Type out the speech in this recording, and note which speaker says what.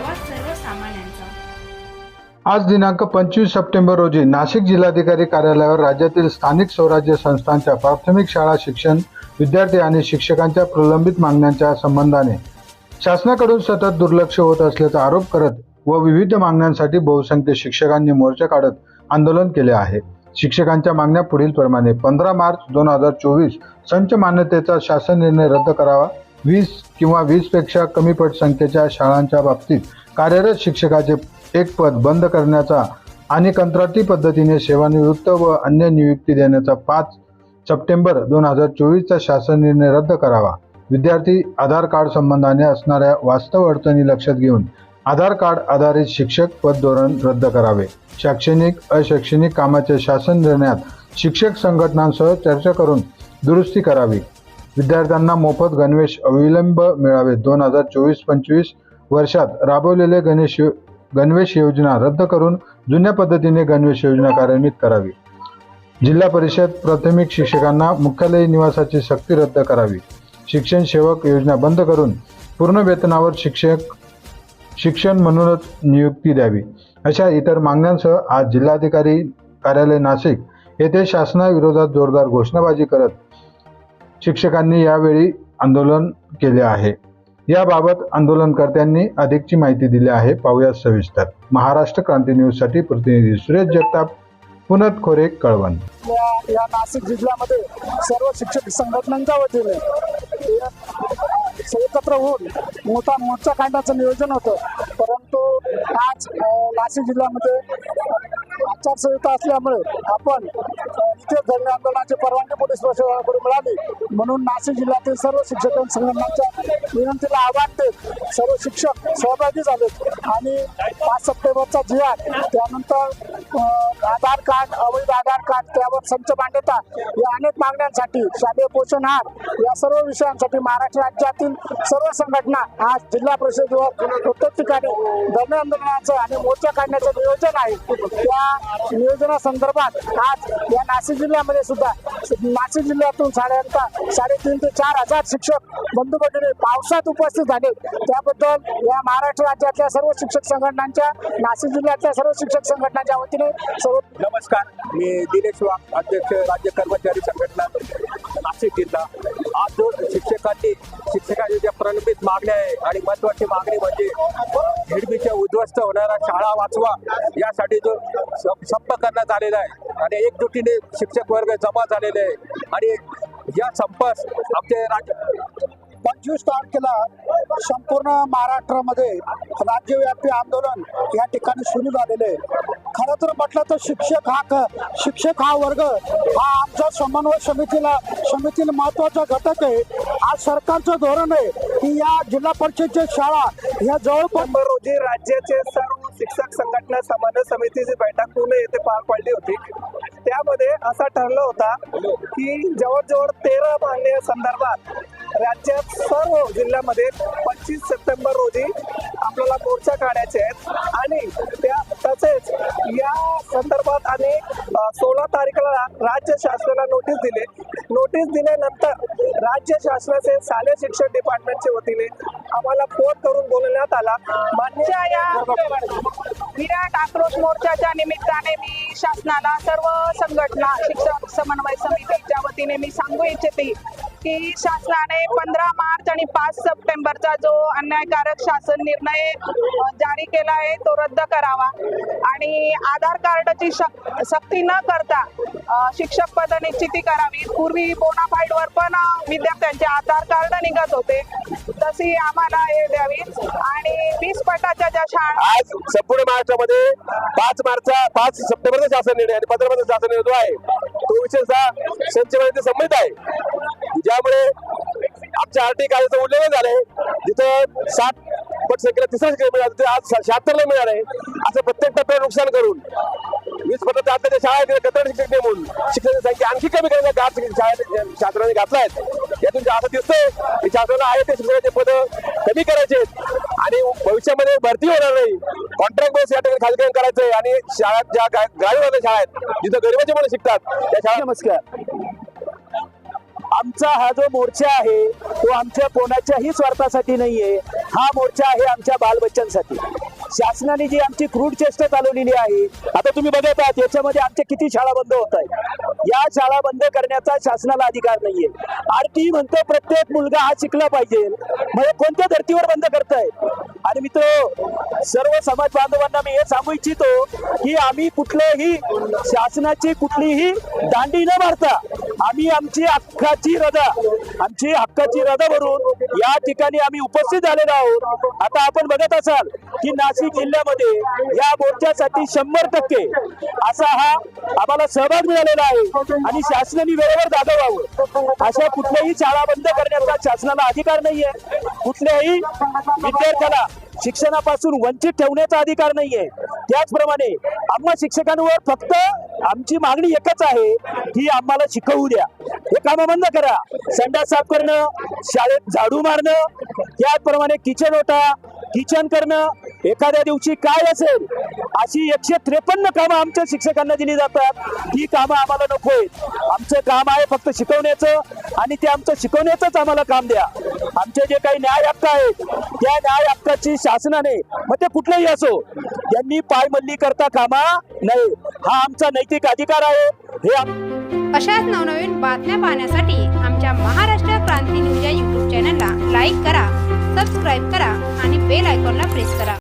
Speaker 1: आवाज सर्वसामान्यांचा.
Speaker 2: आज दिनांक पंचवीस सप्टेंबर रोजी नाशिक जिल्हाधिकारी कार्यालयावर राज्यातील स्थानिक स्वराज्य संस्थांच्या प्राथमिक शाळा शिक्षण विद्यार्थी आणि शिक्षकांच्या प्रलंबित मागण्यांच्या संबंधाने शासनाकडून सतत दुर्लक्ष होत असल्याचा आरोप करत व विविध मागण्यांसाठी बहुसंख्य शिक्षकांनी मोर्चा काढत आंदोलन केले आहे. शिक्षकांच्या मागण्या पुढील प्रमाणे पंधरा मार्च दोन हजार चोवीस संच मान्यतेचा शासन निर्णय रद्द करावा वीस किंवा वीसपेक्षा कमी पट संख्येच्या शाळांच्या बाबतीत कार्यरत शिक्षकाचे एक पद बंद करण्याचा आणि कंत्राटी पद्धतीने सेवानिवृत्त व अन्य नियुक्ती देण्याचा पाच सप्टेंबर दोन हजार चोवीसचा शासन निर्णय रद्द करावा. विद्यार्थी आधार कार्ड संबंधाने असणाऱ्या वास्तव अडचणी लक्षात घेऊन आधार कार्ड आधारित शिक्षक पद धोरण रद्द करावे. शैक्षणिक अशैक्षणिक कामाच्या शासन निर्णयात शिक्षक संघटनांसह चर्चा करून दुरुस्ती करावी. विद्यार्थ्यांना मोफत गणवेश अविलंब मिळावे दोन हजार चोवीस पंचवीस वर्षात राबवलेले गणेश गणवेश योजना रद्द करून जुन्या पद्धतीने गणवेश योजना कार्यान्वित करावी. जिल्हा परिषद प्राथमिक शिक्षकांना मुख्यालय निवासाची सक्ती रद्द करावी. शिक्षण सेवक योजना बंद करून पूर्ण वेतनावर शिक्षक शिक्षण म्हणूनच नियुक्ती द्यावी. अशा इतर मागण्यांसह आज जिल्हाधिकारी कार्यालय नाशिक येथे शासनाविरोधात जोरदार घोषणाबाजी करत शिक्षकांनी यावेळी आंदोलन केले आहे. याबाबत आंदोलनकर्त्यांनी अधिकची माहिती दिली आहे. पाहूया सविस्तर. महाराष्ट्र क्रांती न्यूजसाठी प्रतिनिधी सुरेश जगताप पुनत खोरे कळवण.
Speaker 3: या नाशिक जिल्ह्यामध्ये सर्व शिक्षक संघटनांच्या वतीने एकत्र होऊन मोठा मोर्चा काढण्याचं नियोजन होतं. परंतु आज नाशिक जिल्ह्यामध्ये आचारसंहिता असल्यामुळे आपण इथे धरणे आंदोलनाची परवानगी पोलीस प्रशासनाकडून मिळाली. म्हणून नाशिक जिल्ह्यातील सर्व शिक्षक संघटनांच्या विनंतीला आव्हान देत सर्व शिक्षक सहभागी झालेत. आणि पाच सप्टेंबरचा जिहाद त्यानंतर आधार कार्ड अवैध आधार कार्ड त्यावर संच मांडता या अनेक मागण्यांसाठी शालेय पोषण आहार या सर्व विषयांसाठी महाराष्ट्र राज्यातील सर्व संघटना आज जिल्हा परिषदेवर प्रत्येक ठिकाणी धरणे आंदोलनाचं आणि मोर्चा काढण्याचं नियोजन आहे. त्या नियोजनासंदर्भात आज या नाशिक जिल्ह्यामध्ये सुद्धा नाशिक जिल्ह्यातून साधारणतः साडेतीन ते चार हजार शिक्षक बंधू भगिनी पावसात उपस्थित झाले. त्याबद्दल या महाराष्ट्र राज्यातल्या सर्व शिक्षक संघटनांच्या नाशिक जिल्ह्यातल्या सर्व शिक्षक संघटनांच्या वतीने सर्व
Speaker 4: नमस्कार. मी दिनेश वाघ अध्यक्ष राज्य कर्मचारी संघटना. नाशिक आज दोन शिक्षकांनी शिक्षकांच्या ज्या प्रलंबित मागण्या आहे आणि महत्वाची मागणी म्हणजे झेडपीच्या उद्ध्वस्त होणारा शाळा वाचवा यासाठी जो संप करण्यात आलेला आहे आणि एकजुटीने शिक्षक वर्ग जमा झालेले आहे. आणि या संपास आमचे राज्य
Speaker 3: पंचवीस तारखेला संपूर्ण महाराष्ट्रामध्ये राज्यव्यापी आंदोलन या ठिकाणी सुरू झालेले खरं तर म्हटलं तर शिक्षक हा शिक्षक हा वर्ग हा आमच्या समन्वय समितीला समितीला महत्त्वाचा घटक आहे. आज सरकारचं धोरण आहे की या जिल्हा परिषदच्या शाळा या जवळपास
Speaker 4: रोजी राज्याचे सर्व शिक्षक संघटना समन्वय समितीची बैठक पुणे येथे पार पडली होती. त्यामध्ये असा ठरलं होता की जवळजवळ तेरा मान्य संदर्भात राज्यात सर्व जिल्ह्यामध्ये पंचवीस सप्टेंबर रोजी आपल्याला मोर्चा काढायचे आहेत. आणि त्या तसेच या संदर्भात आणि सोळा तारखेला राज्य शासनाला नोटीस दिले. नोटीस दिल्यानंतर राज्य शासनाचे शालेय शिक्षण डिपार्टमेंटच्या वतीने आम्हाला फोन करून बोलवण्यात आला. मान्य
Speaker 5: या. विराट आक्रोश मोर्चाच्या निमित्ताने मी शासनाला सर्व संघटना शिक्षक समन्वय समितीच्या वतीने मी सांगू इच्छिते. की शासनाने पंधरा मार्च आणि पाच सप्टेंबरचा जो अन्यायकारक शासन निर्णय जारी केला आहे तो रद्द करावा. आणि आधार कार्डची शक- सक्ती न करता शिक्षक पद निश्चिती करावी. पूर्वी बोनाफाईडवर पण विद्यार्थ्यांचे आधार कार्ड निघत होते. तशी आम्हाला हे द्यावी आणि वीस पटाच्या ज्या शाळा
Speaker 4: आज संपूर्ण महाराष्ट्रामध्ये पाच मार्च पाच सप्टेंबरचा शासन निर्णय आणि पंधरा मार्चचा शासन निर्णय जो आहे तो विशेषतः संचमान्यते संबंधित आहे. ज्यामुळे आमच्या आरटी कार्याचं उल्लंघन झालंय. जिथं सात पट संख्येला तिसरा शिक्षक मिळाला तिथे आज शहात्तरला मिळालं आहे असं प्रत्येक टप्प्यावर नुकसान करून वीस पर्यंत आता ज्या शाळा आहेत तिथे शिक्षक नेमून शिक्षकांची संख्या आणखी कमी करण्याचा गाठ शाळेत शासनाने घातला आहे यातून जे असं दिसतंय. की शासनाला आहे ते शिक्षकांचे पद कमी करायचे आणि भविष्यामध्ये भरती होणार नाही. कॉन्ट्रॅक्ट बेस या ठिकाणी खाजगीकरण करायचंय. आणि शाळा ज्या ग्रामीण शाळा आहेत जिथं गरिबाचे मुलं शिकतात त्या शाळा
Speaker 3: नमस्कार.
Speaker 1: आमचा हा जो मोर्चा आहे तो आमच्या कोणाच्याही स्वार्थासाठी नाहीये. हा मोर्चा आहे आमच्या बालबच्चांसाठी. शासनाने जी आमची क्रूड चेष्टा चालवलेली आहे आता तुम्ही बघत आहात याच्यामध्ये आमच्या किती शाळा बंद होत आहेत या शाळा बंद करण्याचा शासनाला अधिकार नाहीये. आणि ती म्हणतो प्रत्येक मुलगा हा शिकला पाहिजे. म्हणजे कोणत्या धर्तीवर बंद करताय? आणि मित्र सर्व समाज बांधवांना मी हे सांगू इच्छितो की आम्ही कुठल्याही शासनाची कुठलीही दांडी न मारता आम्ही आमची हक्काची रजा आमची हक्काची रजा भरून या ठिकाणी आम्ही उपस्थित झालेलो आहोत. आता आपण बघत असाल की नाशिक जिल्ह्यामध्ये या मोर्चासाठी शंभर टक्के असा हा आम्हाला सहभाग मिळालेला आहे. आणि शासनाने वेळेवर जागवावं. अशा कुठल्याही शाळा बंद करण्याचा शासनाला अधिकार नाहीये. कुठल्याही विद्यार्थ्याला शिक्षणापासून वंचित ठेवण्याचा अधिकार नाहीये. त्याचप्रमाणे आम्हा शिक्षकांवर फक्त आमची मागणी एकच आहे की आम्हाला शिकवू द्या. हे कामं बंद करा. संडा साफ करणं शाळेत झाडू मारणं त्याचप्रमाणे किचन होता किचन करणं एखाद्या दिवशी काय असेल अशी एकशे त्रेपन्न कामं आमच्या शिक्षकांना दिली जातात. ही कामं आम्हाला नको आहेत. आमचं काम आहे फक्त शिकवण्याचं आणि ते आमचं शिकवण्याचंच आम्हाला काम द्या. आमचे जे काही न्याय हक्क आहेत त्या न्याय हक्काची शासनाने म्हणजे मग ते कुठलेही असो यांनी पायमल्ली करता कामा नाही हा आमचा नैतिक अधिकार आहे. हे
Speaker 6: अशाच नवनवीन बातम्या पाहण्यासाठी आमच्या महाराष्ट्र क्रांती न्यूज या युट्यूब चॅनलला लाईक करा सबस्क्राईब करा आणि बेल आयकॉनला प्रेस करा.